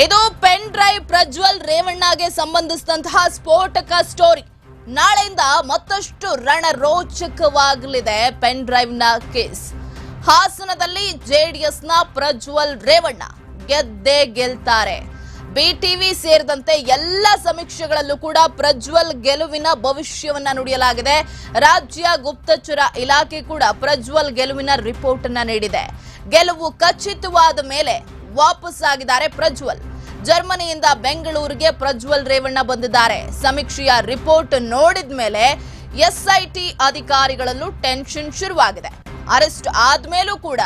ಇದು pen drive Prajwal ರೇವಣ್ಣಗೆ ಸಂಬಂಧಿಸಿದಂತಹ ಸ್ಫೋಟಕ ಸ್ಟೋರಿ. ನಾಳೆಯಿಂದ ಮತ್ತಷ್ಟು ರಣರೋಚಕವಾಗಲಿದೆ ಪೆನ್ ಡ್ರೈವ್ನ ಕೇಸ್. ಹಾಸನದಲ್ಲಿ ಜೆಡಿಎಸ್ನ ಪ್ರಜ್ವಲ್ ರೇವಣ್ಣ ಗೆದ್ದೇ ಗೆಲ್ತಾರೆ. ಬಿಟಿವಿ ಸೇರಿದಂತೆ ಎಲ್ಲ ಸಮೀಕ್ಷೆಗಳಲ್ಲೂ ಕೂಡ ಪ್ರಜ್ವಲ್ ಗೆಲುವಿನ ಭವಿಷ್ಯವನ್ನ ನುಡಿಯಲಾಗಿದೆ. ರಾಜ್ಯ ಗುಪ್ತಚರ ಇಲಾಖೆ ಕೂಡ ಪ್ರಜ್ವಲ್ ಗೆಲುವಿನ ರಿಪೋರ್ಟ್ ನೀಡಿದೆ. ಗೆಲುವು ಖಚಿತವಾದ ಮೇಲೆ ವಾಪಸ್ ಆಗಿದ್ದಾರೆ ಪ್ರಜ್ವಲ್. ಜರ್ಮನಿಯಿಂದ ಬೆಂಗಳೂರಿಗೆ ಪ್ರಜ್ವಲ್ ರೇವಣ್ಣ ಬಂದಿದ್ದಾರೆ. ಸಮೀಕ್ಷೆಯ ರಿಪೋರ್ಟ್ ನೋಡಿದ ಮೇಲೆ ಎಸ್ಐಟಿ ಅಧಿಕಾರಿಗಳಲ್ಲೂ ಟೆನ್ಷನ್ ಶುರುವಾಗಿದೆ. ಅರೆಸ್ಟ್ ಆದ್ಮೇಲೂ ಕೂಡ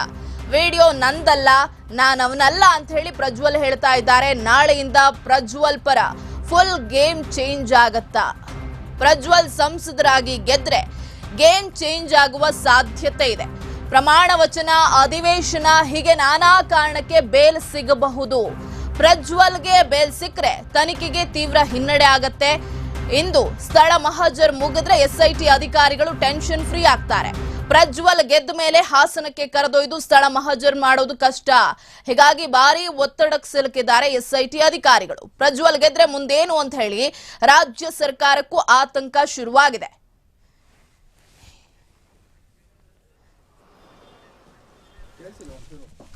ವಿಡಿಯೋ ನಂದಲ್ಲ ನಾನು ಅವನಲ್ಲ ಅಂತ ಹೇಳಿ ಪ್ರಜ್ವಲ್ ಹೇಳ್ತಾ ಇದ್ದಾರೆ. ನಾಳೆಯಿಂದ ಪ್ರಜ್ವಲ್ ಪರ ಫುಲ್ ಗೇಮ್ ಚೇಂಜ್ ಆಗತ್ತಾ? ಪ್ರಜ್ವಲ್ ಸಂಸದರಾಗಿ ಗೆದ್ರೆ ಗೇಮ್ ಚೇಂಜ್ ಆಗುವ ಸಾಧ್ಯತೆ ಇದೆ. ಪ್ರಮಾಣ ವಚನ, ಅಧಿವೇಶನ, ಹೀಗೆ ನಾನಾ ಕಾರಣಕ್ಕೆ ಬೇಲ್ ಸಿಗಬಹುದು. ಪ್ರಜ್ವಲ್ಗೆ ಬೇಲ್ ಸಿಕ್ಕರೆ ತನಿಖೆಗೆ ತೀವ್ರ ಹಿನ್ನಡೆ ಆಗತ್ತೆ. ಇಂದು ಸ್ಥಳ ಮಹಜರ್ ಮುಗಿದ್ರೆ ಎಸ್ಐಟಿ ಅಧಿಕಾರಿಗಳು ಟೆನ್ಷನ್ ಫ್ರೀ ಆಗ್ತಾರೆ. ಪ್ರಜ್ವಲ್ ಗೆದ್ದ ಮೇಲೆ ಹಾಸನಕ್ಕೆ ಕರೆದೊಯ್ದು ಸ್ಥಳ ಮಹಜರ್ ಮಾಡೋದು ಕಷ್ಟ. ಹೀಗಾಗಿ ಭಾರಿ ಒತ್ತಡಕ್ಕೆ ಸಿಲುಕಿದ್ದಾರೆ ಎಸ್ಐಟಿ ಅಧಿಕಾರಿಗಳು. ಪ್ರಜ್ವಲ್ ಗೆದ್ರೆ ಮುಂದೇನು ಅಂತ ಹೇಳಿ ರಾಜ್ಯ ಸರ್ಕಾರಕ್ಕೂ ಆತಂಕ ಶುರುವಾಗಿದೆ. c'est long.